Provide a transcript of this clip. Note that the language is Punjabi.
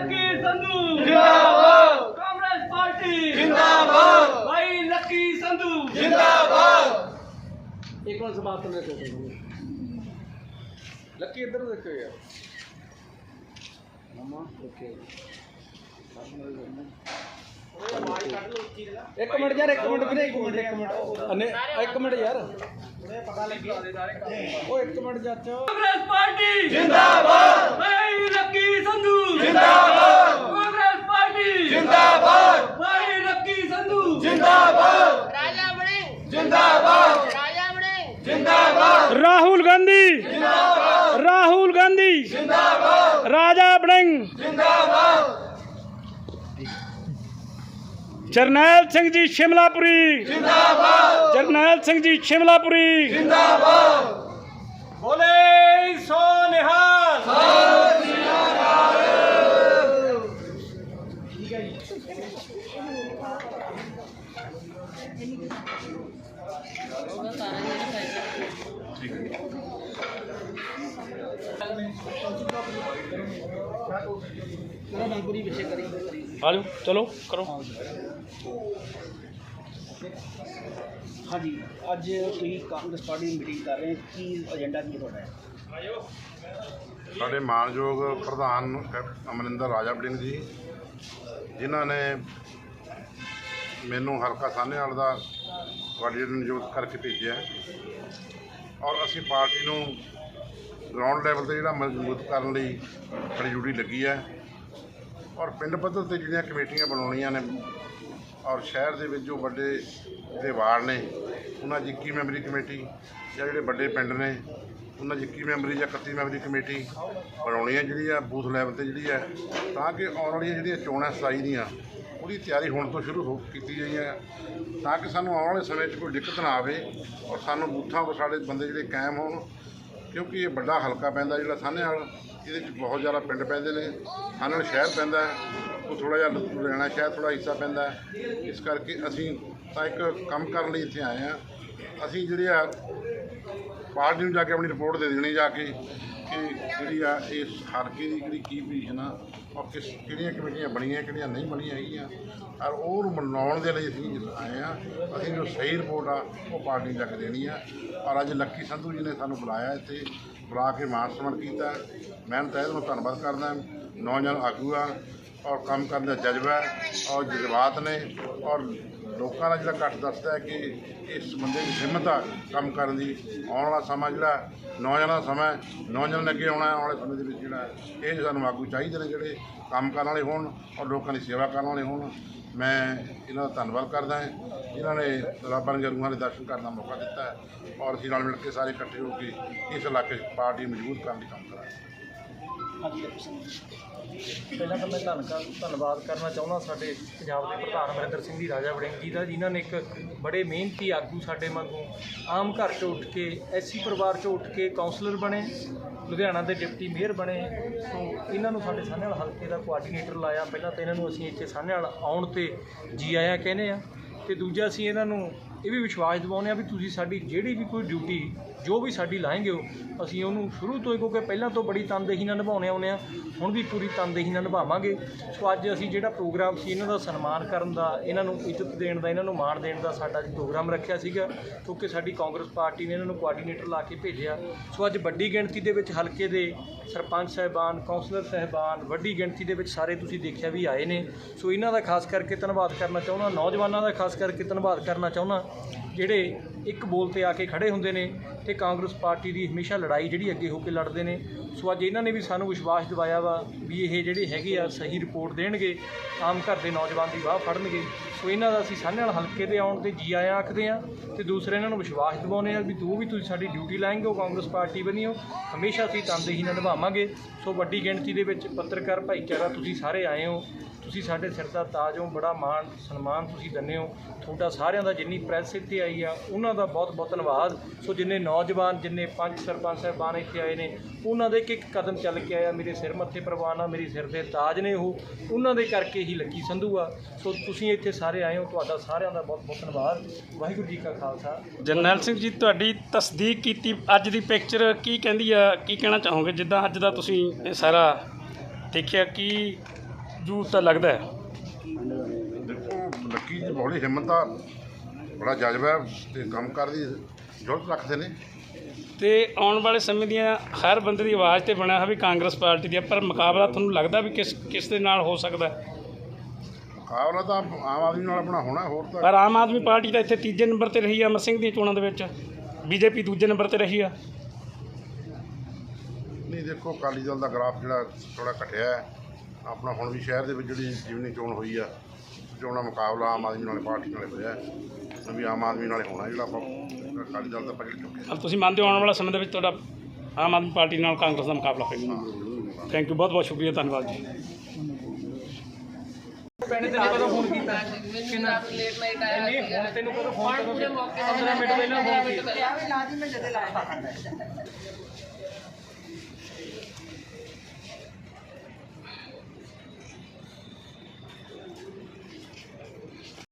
ਲੱਕੀ ਸੰਧੂ। ਜਿੰਦਾਬਾਦ। ਕਾਂਗਰਸ ਪਾਰਟੀ। ਜਿੰਦਾਬਾਦ। ਭਾਈ ਲੱਕੀ ਸੰਧੂ। ਜਿੰਦਾਬਾਦ। ਇੱਕ ਵਾਰ ਸਮਾਪਤ ਨਾ ਕਰੋ ਲੱਕੀ ਇੱਧਰ ਦੇਖੋ ਯਾਰ। ਮਮਾ ਓਕੇ ਇੱਕ ਮਿੰਟ ਯਾਰ ਇੱਕ ਮਿੰਟ ਵੀਰੇ ਇੱਕ ਮਿੰਟ ਇੱਕ ਮਿੰਟ। ਅਨੇ ਇੱਕ ਮਿੰਟ ਯਾਰ। ਉਹ ਇੱਕ ਮਿੰਟ ਚਾਚਾ। ਕਾਂਗਰਸ ਪਾਰਟੀ। ਜਿੰਦਾਬਾਦ। ਭਾਈ ਲੱਕੀ ਸੰਧੂ। ਜਿੰਦਾਬਾਦ। ਕਾਂਗਰਸ ਪਾਰਟੀ। ਜਿੰਦਾਬਾਦ। जरनैल सिंह जी शिमलापुरी। जरनैल सिंह जी शिमलापुरी। बोले ਆ ਜਾਓ ਚਲੋ ਕਰੋ। ਹਾਂਜੀ ਅੱਜ ਤੁਸੀਂ ਕਾਂਗਰਸ ਪਾਰਟੀ ਮੀਟਿੰਗ ਕਰ ਰਹੇ ਕੀ ਏਜੰਡਾ ਕੀ ਤੁਹਾਡਾ ਹੈ? ਸਾਡੇ ਮਾਨਯੋਗ ਪ੍ਰਧਾਨ ਕੈਪ- ਅਮਰਿੰਦਰ ਰਾਜਾ ਬੜਿੰਗ ਜੀ ਜਿਨ੍ਹਾਂ ਨੇ ਮੈਨੂੰ ਹਲਕਾ ਸਾਹਨੇਵਾਲ ਦਾ ਕੋਆਰਡੀਨੇਟਰ ਨਿਯੁਕਤ ਕਰਕੇ ਭੇਜਿਆ ਔਰ ਅਸੀਂ ਪਾਰਟੀ ਨੂੰ ਗਰਾਊਂਡ ਲੈਵਲ ਤੇ ਜਿਹੜਾ ਮਜ਼ਬੂਤ ਕਰਨ ਲਈ ਬੜੀ ਡਿਊਟੀ ਲੱਗੀ ਹੈ। ਔਰ ਪਿੰਡ ਪੱਧਰ ਤੇ ਜਿਹੜੀਆਂ ਕਮੇਟੀਆਂ ਬਣਾਉਣੀਆਂ ਨੇ ਔਰ ਸ਼ਹਿਰ ਦੇ ਵਿੱਚ ਜੋ ਵੱਡੇ ਜਿਹੜੇ ਵਾਰਡ ਨੇ, ਉਹਨਾਂ 'ਚ 21 ਮੈਂਬਰੀ ਕਮੇਟੀ ਜਾਂ ਜਿਹੜੇ ਵੱਡੇ ਪਿੰਡ ਨੇ, ਉਹਨਾਂ 'ਚ 21 ਮੈਂਬਰੀ ਜਾਂ 31 ਮੈਂਬਰੀ ਕਮੇਟੀ ਬਣਾਉਣੀ ਹੈ, ਜਿਹੜੀ ਆ ਬੂਥ ਲੈਵਲ ਤੇ ਜਿਹੜੀ ਹੈ, ਤਾਂ ਕਿ ਆਉਣ ਵਾਲੀਆਂ ਜਿਹੜੀਆਂ ਚੋਣਾਂ 27 ਦੀਆਂ, ਉਹਦੀ ਤਿਆਰੀ ਹੁਣ ਤੋਂ ਸ਼ੁਰੂ ਹੋ ਕੀਤੀ ਗਈ ਹੈ। ਤਾਂ ਕਿ ਸਾਨੂੰ ਆਉਣ ਵਾਲੇ ਸਮੇਂ 'ਚ ਕੋਈ ਦਿੱਕਤ ਨਾ ਆਵੇ ਔਰ ਸਾਨੂੰ ਬੂਥਾਂ 'ਤੇ ਸਾਡੇ ਬੰਦੇ ਜਿਹੜੇ ਕਾਇਮ ਹੋਣ ਕਿਉਂਕਿ ਇਹ ਵੱਡਾ ਹਲਕਾ ਪੈਂਦਾ ਜਿਹੜਾ ਸਾਹਨੇ ਵਾਲ, ਇਹਦੇ ਵਿੱਚ ਬਹੁਤ ਜ਼ਿਆਦਾ ਪਿੰਡ ਪੈਂਦੇ ਨੇ। ਸਾਹਨੇ ਵਾਲ ਸ਼ਹਿਰ ਪੈਂਦਾ ਉਹ ਥੋੜਾ ਜਿਹਾ ਲੁਧਿਆਣਾ ਸ਼ਹਿਰ ਥੋੜਾ ਹਿੱਸਾ ਪੈਂਦਾ ਇਸ ਕਰਕੇ ਅਸੀਂ ਤਾਂ ਇੱਕ ਕੰਮ ਕਰਨ ਲਈ ਇੱਥੇ ਆਏ ਆ ਅਸੀਂ ਜਿਹੜੇ ਆ, ਪਾਰਟੀ ਨੂੰ ਜਾ ਕੇ ਆਪਣੀ ਰਿਪੋਰਟ ਦੇ ਦੇਣੀ ਜਾ ਕੇ। ਕਿ ਜਿਹੜੀ ਆ ਇਸ ਹਲਕੇ ਦੀ ਜਿਹੜੀ ਕੀ ਪੋਜੀਸ਼ਨ ਆ ਔਰ ਕਿਸ ਕਿਹੜੀਆਂ ਕਮੇਟੀਆਂ ਬਣੀਆਂ, ਕਿਹੜੀਆਂ ਨਹੀਂ ਬਣੀਆਂ ਹੈਗੀਆਂ, ਔਰ ਉਹਨੂੰ ਬਣਾਉਣ ਦੇ ਲਈ ਅਸੀਂ ਆਏ ਆ ਅਸੀਂ ਜੋ ਸਹੀ ਰਿਪੋਰਟ ਆ, ਉਹ ਪਾਰਟੀ ਨੂੰ ਜਾ ਕੇ ਦੇਣੀ ਆ। ਔਰ ਅੱਜ ਲੱਕੀ ਸੰਧੂ ਜੀ ਨੇ ਸਾਨੂੰ ਬੁਲਾਇਆ ਇੱਥੇ, ਬੁਲਾ ਕੇ ਮਾਨ ਸਨਮਾਨ ਕੀਤਾ। ਮੈਂ ਤਹਿ ਦਿਲੋਂ ਧੰਨਵਾਦ ਕਰਦਾ, ਨੌਜਵਾਨ ਆਗੂ ਆ, ਔਰ ਕੰਮ ਕਰਨ ਦਾ ਜਜ਼ਬਾ ਔਰ ਜਜ਼ਬਾਤ ਨੇ, ਔਰ ਲੋਕਾਂ ਦਾ ਜਿਹੜਾ ਇਕੱਠ ਦੱਸਦਾ ਹੈ ਕਿ ਇਸ ਬੰਦੇ ਦੀ ਹਿੰਮਤ ਆ ਕੰਮ ਕਰਨ ਦੀ, ਆਉਣ ਵਾਲਾ ਸਮਾਂ ਜਿਹੜਾ ਨੌਜਵਾਨਾਂ ਦਾ ਸਮਾਂ ਨੌਜਵਾਨ ਅੱਗੇ ਆਉਣਾ ਆਉਣ ਵਾਲੇ ਸਮੇਂ ਦੇ ਵਿੱਚ ਜਿਹੜਾ ਇਹ ਸਾਨੂੰ ਆਗੂ ਚਾਹੀਦੇ ਨੇ ਜਿਹੜੇ ਕੰਮ ਕਰਨ ਵਾਲੇ ਹੋਣ ਔਰ ਲੋਕਾਂ ਦੀ ਸੇਵਾ ਕਰਨ ਵਾਲੇ ਹੋਣ। ਮੈਂ ਇਹਨਾਂ ਦਾ ਧੰਨਵਾਦ ਕਰਦਾ ਹਾਂ। ਜਿਨ੍ਹਾਂ ਨੇ ਰੱਬਾਂ ਦੇ ਗੁਰੂਆਂ ਦੇ ਦਰਸ਼ਨ ਕਰਨ ਦਾ ਮੌਕਾ ਦਿੱਤਾ ਹੈ ਔਰ ਅਸੀਂ ਨਾਲ ਮਿਲ ਕੇ ਸਾਰੇ ਇਕੱਠੇ ਹੋ ਕੇ ਇਸ ਇਲਾਕੇ 'ਚ ਪਾਰਟੀ ਮਜ਼ਬੂਤ ਕਰਨ ਦੀ ਕੰਮ ਕਰਾਂਗੇ। ਹਾਂਜੀ ਪਹਿਲਾਂ ਤਾਂ ਮੈਂ ਧੰਨ ਧੰਨਵਾਦ ਕਰਨਾ ਚਾਹੁੰਦਾ ਸਾਡੇ ਪੰਜਾਬ ਦੇ ਪ੍ਰਧਾਨ ਅਮਰਿੰਦਰ ਸਿੰਘ ਜੀ, ਰਾਜਾ ਵੜਿੰਗ ਜੀ ਦਾ, ਜਿਨ੍ਹਾਂ ਨੇ ਇੱਕ ਬੜੇ ਮਿਹਨਤੀ ਆਗੂ ਸਾਡੇ ਵਾਂਗੂ ਆਮ ਘਰ ਚੋਂ ਉੱਠ ਕੇ, ਐਸੀ ਪਰਿਵਾਰ ਚੋਂ ਉੱਠ ਕੇ ਕਾਉਂਸਲਰ ਬਣੇ, ਲੁਧਿਆਣਾ ਦੇ ਡਿਪਟੀ ਮੇਅਰ ਬਣੇ। ਸੋ ਇਹਨਾਂ ਨੂੰ ਸਾਡੇ ਸਾਹਨੇ ਹਲਕੇ ਦਾ ਕੋਆਰਡੀਨੇਟਰ ਲਾਇਆ। ਪਹਿਲਾਂ ਤਾਂ ਇਹਨਾਂ ਨੂੰ ਅਸੀਂ ਇੱਥੇ ਸਾਹਨੇ ਵਾਲਾ ਆਉਣ ਤੇ ਜੀ ਆਇਆ ਕਹਿੰਦੇ ਆ। ਤੇ ਦੂਜਾ ਅਸੀਂ ਇਹਨਾਂ ਨੂੰ ਇਹ ਵੀ ਵਿਸ਼ਵਾਸ ਦਿਵਾਉਂਦੇ ਆ ਵੀ ਤੁਸੀਂ ਸਾਡੀ ਜਿਹੜੀ ਵੀ ਕੋਈ ਡਿਊਟੀ ਜੋ ਵੀ ਸਾਡੀ ਲਾਏਂਗੇ ਹੋ ਅਸੀਂ ਉਹਨੂੰ ਸ਼ੁਰੂ ਤੋਂ ਹੀ ਕਿਉਂਕਿ ਪਹਿਲਾਂ ਤੋਂ ਬੜੀ ਤਨਦੇਹੀ ਨਾਲ ਨਿਭਾਉਣੇ ਆਉਂਦੇ ਆ ਹੁਣ ਵੀ ਪੂਰੀ ਤਨਦੇਹੀ ਨਾਲ ਨਿਭਾਵਾਂਗੇ। ਸੋ ਅੱਜ ਅਸੀਂ ਜਿਹੜਾ ਪ੍ਰੋਗਰਾਮ ਸੀ, ਇਹਨਾਂ ਦਾ ਸਨਮਾਨ ਕਰਨ ਦਾ, ਇਹਨਾਂ ਨੂੰ ਇੱਜ਼ਤ ਦੇਣ ਦਾ, ਇਹਨਾਂ ਨੂੰ ਮਾਣ ਦੇਣ ਦਾ ਸਾਡਾ ਅੱਜ ਪ੍ਰੋਗਰਾਮ ਰੱਖਿਆ ਸੀਗਾ, ਕਿਉਂਕਿ ਸਾਡੀ ਕਾਂਗਰਸ ਪਾਰਟੀ ਨੇ ਇਹਨਾਂ ਨੂੰ ਕੋਆਰਡੀਨੇਟਰ ਲਾ ਕੇ ਭੇਜਿਆ। ਸੋ ਅੱਜ ਵੱਡੀ ਗਿਣਤੀ ਦੇ ਵਿੱਚ ਹਲਕੇ ਦੇ ਸਰਪੰਚ ਸਾਹਿਬਾਨ ਕਾਉਂਸਲਰ ਸਾਹਿਬਾਨ, ਵੱਡੀ ਗਿਣਤੀ ਦੇ ਵਿੱਚ ਸਾਰੇ ਤੁਸੀਂ ਦੇਖਿਆ ਵੀ ਆਏ ਨੇ। ਸੋ ਇਹਨਾਂ ਦਾ ਖਾਸ ਕਰਕੇ ਧੰਨਵਾਦ ਕਰਨਾ ਚਾਹੁੰਦਾ, ਨੌਜਵਾਨਾਂ ਦਾ ਖਾਸ ਕਰਕੇ ਧੰਨਵਾਦ ਕਰਨਾ ਚਾਹੁੰਦਾ। ਜਿਹੜੇ ਇੱਕ ਬੋਲ ਤੇ ਆ ਕੇ ਖੜੇ ਹੁੰਦੇ ਨੇ ਤੇ ਕਾਂਗਰਸ ਪਾਰਟੀ ਦੀ ਹਮੇਸ਼ਾ ਲੜਾਈ ਜਿਹੜੀ ਅੱਗੇ ਹੋ ਕੇ ਲੜਦੇ ਨੇ। ਸੋ ਅੱਜ ਇਹਨਾਂ ਨੇ ਵੀ ਸਾਨੂੰ ਵਿਸ਼ਵਾਸ ਦਿਵਾਇਆ ਵਾ ਵੀ ਇਹ ਜਿਹੜੇ ਹੈਗੇ ਆ ਸਹੀ ਰਿਪੋਰਟ ਦੇਣਗੇ, ਆਮ ਘਰ ਦੇ ਨੌਜਵਾਨ ਦੀ ਵਾਹ ਫੜਨਗੇ। ਸੋ ਇਹਨਾਂ ਦਾ ਅਸੀਂ ਸਾਹਨੇ ਨਾਲ ਹਲਕੇ ਦੇ ਆਉਣ ਤੇ ਜੀ ਆਇਆਂ ਆਖਦੇ ਆ ਤੇ ਦੂਸਰੇ ਇਹਨਾਂ ਨੂੰ ਵਿਸ਼ਵਾਸ ਦਿਵਾਉਂਦੇ ਆ ਵੀ ਜੋ ਵੀ ਤੁਸੀਂ ਸਾਡੀ ਡਿਊਟੀ ਲਾਏਂਗੇ, ਉਹ ਕਾਂਗਰਸ ਪਾਰਟੀ ਬਣੀਓ। ਹਮੇਸ਼ਾ ਅਸੀਂ ਤਨਦੇਹੀ ਨਾਲ ਨਿਭਾਵਾਂਗੇ। ਸੋ ਵੱਡੀ ਗਿਣਤੀ ਦੇ ਵਿੱਚ ਪੱਤਰਕਾਰ ਭਾਈਚਾਰਾ ਤੁਸੀਂ ਸਾਰੇ ਆਏ ਹੋ। ਤੁਸੀਂ ਸਾਡੇ ਸਿਰ ਦਾ ਤਾਜ ਹੋ, ਬੜਾ ਮਾਣ, ਸਨਮਾਨ ਤੁਸੀਂ ਦਿੰਦੇ ਹੋ। ਤੁਹਾਡਾ ਸਾਰਿਆਂ ਦਾ ਜਿੰਨੀ ਪ੍ਰੈਸ ਇੱਥੇ ਆਈ ਆ, ਉਹਨਾਂ ਦਾ ਬਹੁਤ ਬਹੁਤ ਧੰਨਵਾਦ। ਸੋ ਜਿੰਨੇ ਨੌਜਵਾਨ, ਜਿੰਨੇ ਪੰਜ ਸਰਪੰਚ ਸਾਹਿਬਾਨ ਇੱਥੇ ਆਏ ਨੇ, ਉਹਨਾਂ ਦੇ ਇੱਕ ਇੱਕ ਕਦਮ ਚੱਲ ਕੇ ਆਇਆ, ਮੇਰੇ ਸਿਰ ਮੱਥੇ ਪ੍ਰਵਾਨ ਆ ਮੇਰੀ ਸਿਰ ਦੇ ਤਾਜ ਨੇ ਉਹ। ਉਹਨਾਂ ਦੇ ਕਰਕੇ ਹੀ ਲੱਕੀ ਸੰਧੂ ਆ। ਸੋ ਤੁਸੀਂ ਇੱਥੇ ਸਾਰੇ ਆਏ ਹੋ, ਤੁਹਾਡਾ ਸਾਰਿਆਂ ਦਾ ਬਹੁਤ ਬਹੁਤ ਧੰਨਵਾਦ। ਵਾਹਿਗੁਰੂ ਜੀ ਕਾ ਖਾਲਸਾ। ਜਰਨੈਲ ਸਿੰਘ ਜੀ, ਤੁਹਾਡੀ ਤਸਦੀਕ ਕੀਤੀ ਅੱਜ ਦੀ ਪਿਕਚਰ ਕੀ ਕਹਿੰਦੀ ਆ, ਕੀ ਕਹਿਣਾ ਚਾਹੋਗੇ? ਜਿੱਦਾਂ ਅੱਜ ਦਾ ਤੁਸੀਂ ਇਹ ਸਾਰਾ ਦੇਖਿਆ, ਕੀ ਜੂ ਤਾਂ ਲੱਗਦਾ ਹੈ। ਦੇਖੋ ਲੱਕੀ ਜੀ ਬੜੀ ਹਿੰਮਤ ਆ ਬੜਾ ਜਜ਼ਬਾ ਹੈ ਤੇ ਕੰਮ ਕਰਨ ਦੀ ਜ਼ਰੂਰਤ ਰੱਖਦੇ ਨੇ। ਤੇ ਆਉਣ ਵਾਲੇ ਸਮੇਂ ਦੀਆਂ ਹਰ ਬੰਦੇ ਦੀ ਆਵਾਜ਼ ਤੇ ਬਣਿਆ ਹੋਇਆ ਵੀ ਕਾਂਗਰਸ ਪਾਰਟੀ ਦੀ ਹੈ, ਪਰ ਮੁਕਾਬਲਾ ਤੁਹਾਨੂੰ ਲੱਗਦਾ ਵੀ ਕਿਸ ਕਿਸ ਦੇ ਨਾਲ ਹੋ ਸਕਦਾ ਹੈ? ਮੁਕਾਬਲਾ ਤਾਂ ਆਮ ਆਦਮੀ ਨਾਲ ਆਪਣਾ ਹੋਣਾ ਹੋਰ ਤਾਂ ਪਰ ਆਮ ਆਦਮੀ ਪਾਰਟੀ ਤਾਂ ਇੱਥੇ ਤੀਜੇ ਨੰਬਰ ਤੇ ਰਹੀ ਆ ਅਮਰ ਸਿੰਘ ਦੀਆਂ ਚੋਣਾਂ ਦੇ ਵਿੱਚ। ਬੀਜੇਪੀ ਦੂਜੇ ਨੰਬਰ ਤੇ ਰਹੀ ਆ। ਨਹੀਂ ਦੇਖੋ ਅਕਾਲੀ ਦਲ ਦਾ ਗ੍ਰਾਫ ਜਿਹੜਾ ਥੋੜਾ ਘਟਿਆ ਹੈ। ਆਪਣਾ ਹੁਣ ਵੀ ਸ਼ਹਿਰ ਦੇ ਵਿੱਚ ਜਿਹੜੀ ਜਿਮਨੀ ਚੋਣ ਹੋਈ ਆ ਚੋਣਾਂ ਮੁਕਾਬਲਾ ਆਮ ਆਦਮੀ ਨਾਲ ਪਾਰਟੀ ਨਾਲ ਹੋਇਆ ਹੈ। ਵੀ ਆਮ ਆਦਮੀ ਨਾਲ ਹੋਣਾ ਜਿਹੜਾ ਆਪਾਂ ਅਕਾਲੀ ਦਲ ਦਾ ਪਕੜ ਚੁੱਕੇ ਅਬ ਤੁਸੀਂ ਮੰਨਦੇ ਹੋ ਆਉਣ ਵਾਲਾ ਸਮੇਂ ਦੇ ਵਿੱਚ ਤੁਹਾਡਾ ਆਮ ਆਦਮੀ ਪਾਰਟੀ ਨਾਲ ਕਾਂਗਰਸ ਦਾ ਮੁਕਾਬਲਾ ਹੋਏਗਾ ਥੈਂਕ ਯੂ ਬਹੁਤ ਬਹੁਤ ਸ਼ੁਕਰੀਆ ਧੰਨਵਾਦ ਜੀ। ਭੈਣੇ ਤੈਨੂੰ ਕਦੋਂ ਫੋਨ ਕੀਤਾ? ਕਿੰਨਾ? ਲੇਟ ਨਾਈਟ ਆਇਆ ਨਹੀਂ ਹੁਣ ਤੈਨੂੰ ਕਦੋਂ ਫੋਨ ਕਰੋ 15 ਮਿੰਟ ਪਹਿਲਾਂ ਫੋਨ ਕੀਤਾ। ਲਾਜ਼ਮੀ ਜਦੇ ਲਾਇਆ